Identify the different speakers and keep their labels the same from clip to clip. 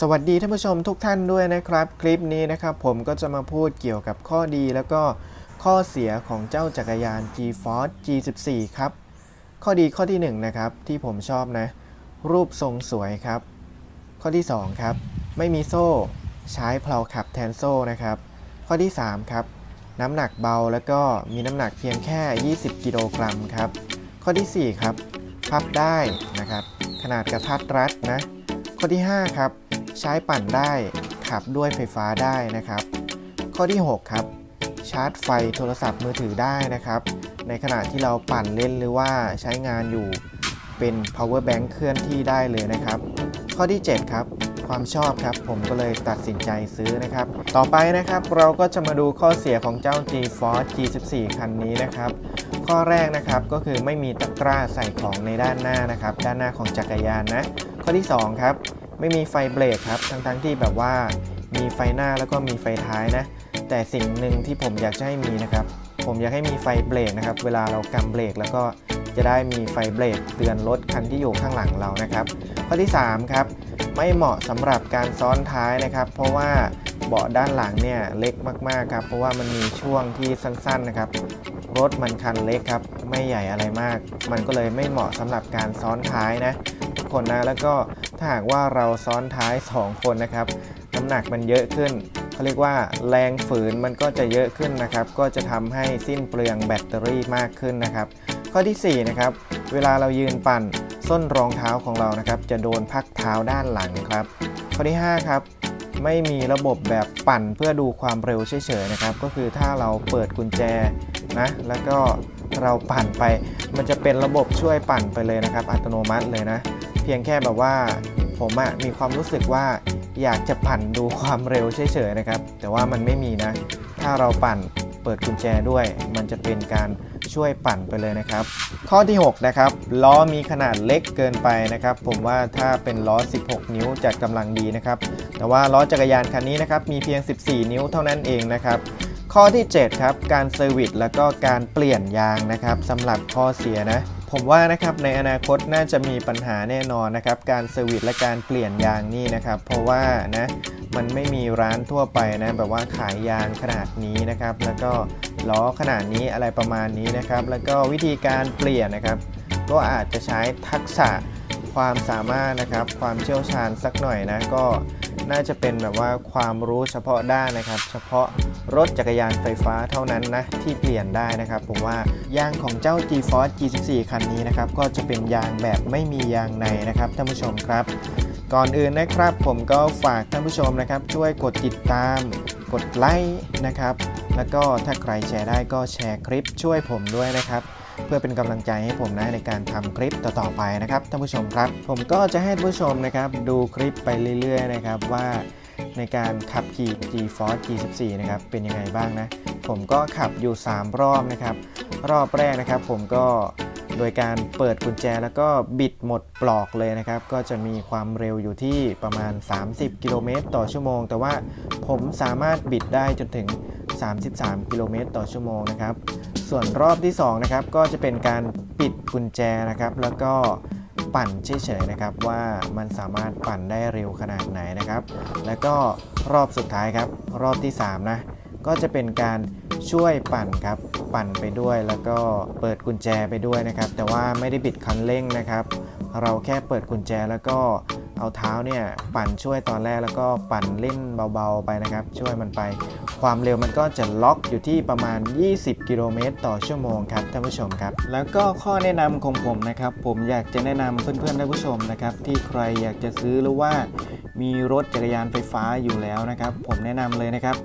Speaker 1: สวัสดีท่านผู้ชมทุกท่านด้วยนะครับ คลิปนี้นะครับผมก็จะมาพูดเกี่ยวกับข้อดีแล้วก็ข้อเสียของเจ้าจักรยาน G-Force G14 ครับ ข้อดีข้อที่1นะครับที่ผมชอบนะ รูปทรงสวยครับ ข้อที่ 2 ครับ ไม่มีโซ่ใช้เพลาขับแทนโซ่นะครับ ข้อที่ 3 ครับ น้ำหนักเบาแล้วก็มีน้ำหนักเพียงแค่ 20 กิโลกรัมครับ ข้อทีสี่4 ครับ พับได้นะครับ ขนาดกระทัดรัดนะ ข้อที่ 5 ครับ ใช้ปั่นได้ขับด้วยไฟฟ้าได้นะครับ ข้อที่ 6 ครับ ชาร์จไฟโทรศัพท์มือถือได้นะครับ ในขณะที่เราปั่นเล่นหรือว่าใช้งานอยู่เป็น power bank เคลื่อนที่ได้เลยนะครับ ข้อที่ 7 ครับ ความชอบครับ ผมก็เลยตัดสินใจซื้อนะครับ ต่อไปนะครับเราก็จะมาดูข้อเสียของเจ้า G-Force G14 คันนี้นะครับ ข้อแรกนะครับก็คือไม่มีตะกร้าใส่ของในด้านหน้านะครับ ด้านหน้าของจักรยานนะ ข้อที่ 2 ครับ ไม่มีไฟเบรกครับ ทั้งๆที่แบบว่ามีไฟหน้าแล้วก็มีไฟท้ายนะ แต่สิ่งหนึ่งที่ผมอยากจะให้มีนะครับ ผมอยากให้มีไฟเบรกนะครับ เวลาเรากำเบรกแล้วก็จะได้มีไฟเบรกเตือนรถคันที่อยู่ข้างหลังเรานะครับ ข้อที่ 3 ครับ ไม่เหมาะสำหรับการซ้อนท้ายนะครับ เพราะว่าเบาะด้านหลังเนี่ยเล็กมากๆครับ เพราะว่ามันมีช่วงที่สั้นๆนะครับ รถมันคันเล็กครับ ไม่ใหญ่อะไรมาก มันก็เลยไม่เหมาะสำหรับการซ้อนท้ายนะทุกคนนะ แล้วก็ ถ้าหากว่าเราซ้อนท้าย 2 คนนะครับ น้ำหนักมันเยอะขึ้นเขาเรียกว่าแรงฝืนมันก็จะเยอะขึ้นนะครับ ก็จะทำให้สิ้นเปลืองแบตเตอรี่มากขึ้นนะครับ ข้อที่4นะครับเวลาเรายืนปั่นส้นรองเท้าของเรานะครับ จะโดนพักเท้าด้านหลังครับ ข้อที่5ครับไม่มีระบบแบบปั่นเพื่อดูความเร็วเฉยๆนะครับ ก็คือถ้าเราเปิดกุญแจนะแล้วก็เราปั่นไป มันจะเป็นระบบช่วยปั่นไปเลยนะครับ อัตโนมัติเลยนะ เพียงแค่แบบว่าผมอะมีความรู้สึกว่าอยากจะปั่นดูความเร็วเฉยๆนะครับ แต่ว่ามันไม่มีนะ ถ้าเราปั่นเปิดกุญแจด้วย มันจะเป็นการช่วยปั่นไปเลยนะครับ ข้อที่ 6 นะครับ ล้อมีขนาดเล็กเกินไปนะครับ ผมว่าถ้าเป็นล้อ 16 นิ้วจะกำลังดีนะครับ แต่ว่าล้อจักรยานคันนี้นะครับมีเพียง 14 นิ้วเท่านั้นเองนะครับ ข้อที่ 7 ครับ การเซอร์วิสแล้วก็การเปลี่ยนยางนะครับสำหรับข้อเสียนะ ผมว่านะครับในอนาคตน่าจะมีปัญหาแน่นอนนะครับ การเซอร์วิสและการเปลี่ยนยางนี่นะครับ เพราะว่านะมันไม่มีร้านทั่วไปนะแบบว่าขายยางขนาดนี้นะครับ แล้วก็ล้อขนาดนี้อะไรประมาณนี้นะครับ แล้วก็วิธีการเปลี่ยนนะครับ ก็อาจจะใช้ทักษะ ความสามารถนะครับ ความเชี่ยวชาญสักหน่อยนะก็น่าจะเป็นแบบว่าความรู้เฉพาะด้านนะครับ เฉพาะรถจักรยานไฟฟ้าเท่านั้นนะที่เปลี่ยนได้นะครับ ผมว่ายางของเจ้า G-Force G14 คันนี้นะครับก็จะเป็นยางแบบไม่มียางในนะครับท่านผู้ชมครับ ก่อนอื่นนะครับผมก็ฝากท่านผู้ชมนะครับ ช่วยกดติดตาม กดไลค์นะครับ แล้วก็ถ้าใครแชร์ได้ก็แชร์คลิปช่วยผมด้วยนะครับ เพื่อเป็นกำลังใจให้ผมนะในการทำคลิปต่อๆไปนะครับท่านผู้ชมครับ ผมก็จะให้ท่านผู้ชมนะครับดูคลิปไปเรื่อยๆนะครับว่าในการขับขี่ G-Force G14 นะครับเป็นยังไงบ้างนะ ผมก็ขับอยู่ 3 รอบนะครับ รอบแรกนะครับผมก็โดยการเปิดกุญแจแล้วก็บิดหมดปลอกเลยนะครับ ก็จะมีความเร็วอยู่ที่ประมาณ 30 กิโลเมตรต่อชั่วโมง แต่ว่าผมสามารถบิดได้จนถึง 33 กิโลเมตรต่อชั่วโมงนะครับ ส่วนรอบที่2นะครับก็จะเป็นการปิดกุญแจนะครับ แล้วก็ปั่นเฉยๆนะครับว่ามันสามารถปั่นได้เร็วขนาดไหนนะครับ แล้วก็รอบสุดท้ายครับ รอบที่3นะก็จะเป็นการช่วยปั่นครับ ปั่นไปด้วยแล้วก็เปิดกุญแจไปด้วยนะครับ แต่ว่าไม่ได้บิดคันเร่งนะครับ เราแค่เปิดกุญแจแล้วก็เอาเท้าเนี่ยปั่นช่วยตอนแรกแล้วก็ปั่นเล่นเบาๆไปนะครับ ช่วยมันไป ความเร็วมันก็จะล็อกอยู่ที่ประมาณ 20 กิโลเมตรต่อชั่วโมงครับท่านผู้ชมครับ แล้วก็ข้อแนะนำของผมนะครับ ผมอยากจะแนะนำเพื่อนๆท่านผู้ชมนะครับที่ใครอยากจะซื้อหรือว่ามีรถจักรยานไฟฟ้าอยู่แล้วนะครับ ผมแนะนำเลยนะครับ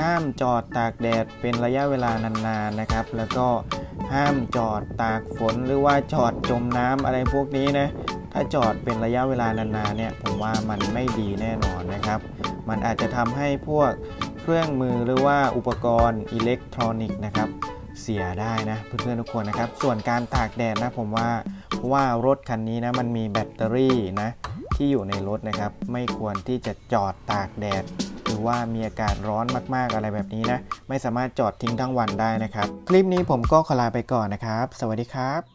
Speaker 1: ห้ามจอดตากแดดเป็นระยะเวลานานๆนะครับ แล้วก็ห้ามจอดตากฝนหรือว่าจอดจมน้ำอะไรพวกนี้นะถ้าจอดเป็นระยะเวลานานๆเนี่ยผมว่ามันไม่ดีแน่นอนนะครับ มันอาจจะทำให้พวก เครื่องมือหรือว่าอุปกรณ์อิเล็กทรอนิกส์นะครับเสียได้นะเพื่อนๆทุกคนนะครับ ส่วนการตากแดดนะผมว่าเพราะว่ารถคันนี้นะมันมีแบตเตอรี่นะที่อยู่ในรถนะครับ ไม่ควรที่จะจอดตากแดด หรือว่ามีอากาศร้อนมากๆอะไรแบบนี้นะ ไม่สามารถจอดทิ้งทั้งวันได้นะครับ คลิปนี้ผมก็ขอลาไปก่อนนะครับ สวัสดีครับ